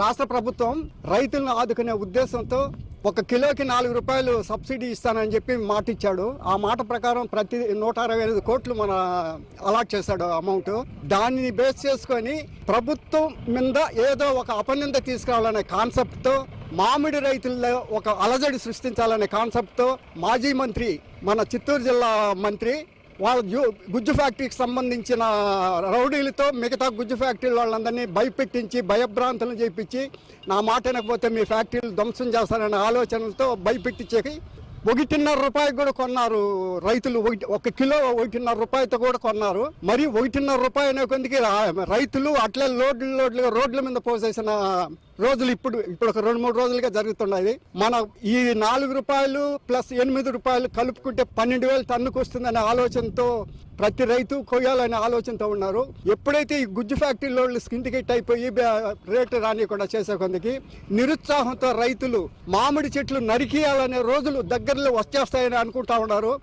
రాష్ట్ర ప్రభుత్వం రైతులను ఆదుకునే ఉద్దేశంతో ఒక కిలోకి నాలుగు రూపాయలు సబ్సిడీ ఇస్తానని చెప్పి మాట ఇచ్చాడు ఆ మాట ప్రకారం ప్రతి నూట అరవై ఎనిమిది కోట్లు మన అలాట్ చేశాడు అమౌంట్. దానిని బేస్ చేసుకొని ప్రభుత్వం మీద ఏదో ఒక అపనింద తీసుకురావాలనే కాన్సెప్ట్తో మామిడి రైతుల్లో ఒక అలజడి సృష్టించాలనే కాన్సెప్ట్తో మాజీ మంత్రి మన చిత్తూరు జిల్లా మంత్రి వాళ్ళ గుజ్జు ఫ్యాక్టరీకి సంబంధించిన రౌడీలతో మిగతా గుజ్జు ఫ్యాక్టరీ వాళ్ళందరినీ భయపెట్టించి భయభ్రాంతులను చేయించి నా మాట వినకపోతే మీ ఫ్యాక్టరీలు ధ్వంసం చేస్తారనే ఆలోచనలతో భయపెట్టించేకి ఒకటిన్నర రూపాయి కూడా కొన్నారు రైతులు. ఒకటి ఒక కిలో ఒకటిన్నర రూపాయలతో కూడా కొన్నారు. మరి ఒకటిన్నర రూపాయి అనే కొందికి రైతులు అట్లే లోడ్లు లోడ్లుగా రోడ్ల మీద పోసేసిన రోజులు ఇప్పుడు ఇప్పుడు ఒక రెండు మూడు రోజులుగా జరుగుతున్నాయి. మన ఈ నాలుగు రూపాయలు ప్లస్ ఎనిమిది రూపాయలు కలుపుకుంటే పన్నెండు వేలు టన్నుకు వస్తుందనే ఆలోచనతో ప్రతి రైతు కొయ్యాలనే ఆలోచనతో ఉన్నారు. ఎప్పుడైతే ఈ గుజ్జు ఫ్యాక్టరీలో సిండికేట్ అయిపోయి బ- రేటు రానియకుండా చేసే కొందకి నిరుత్సాహంతో రైతులు మామిడి చెట్లు నరికియాలనే రోజులు దగ్గరలో వచ్చేస్తాయని అనుకుంటా ఉన్నారు.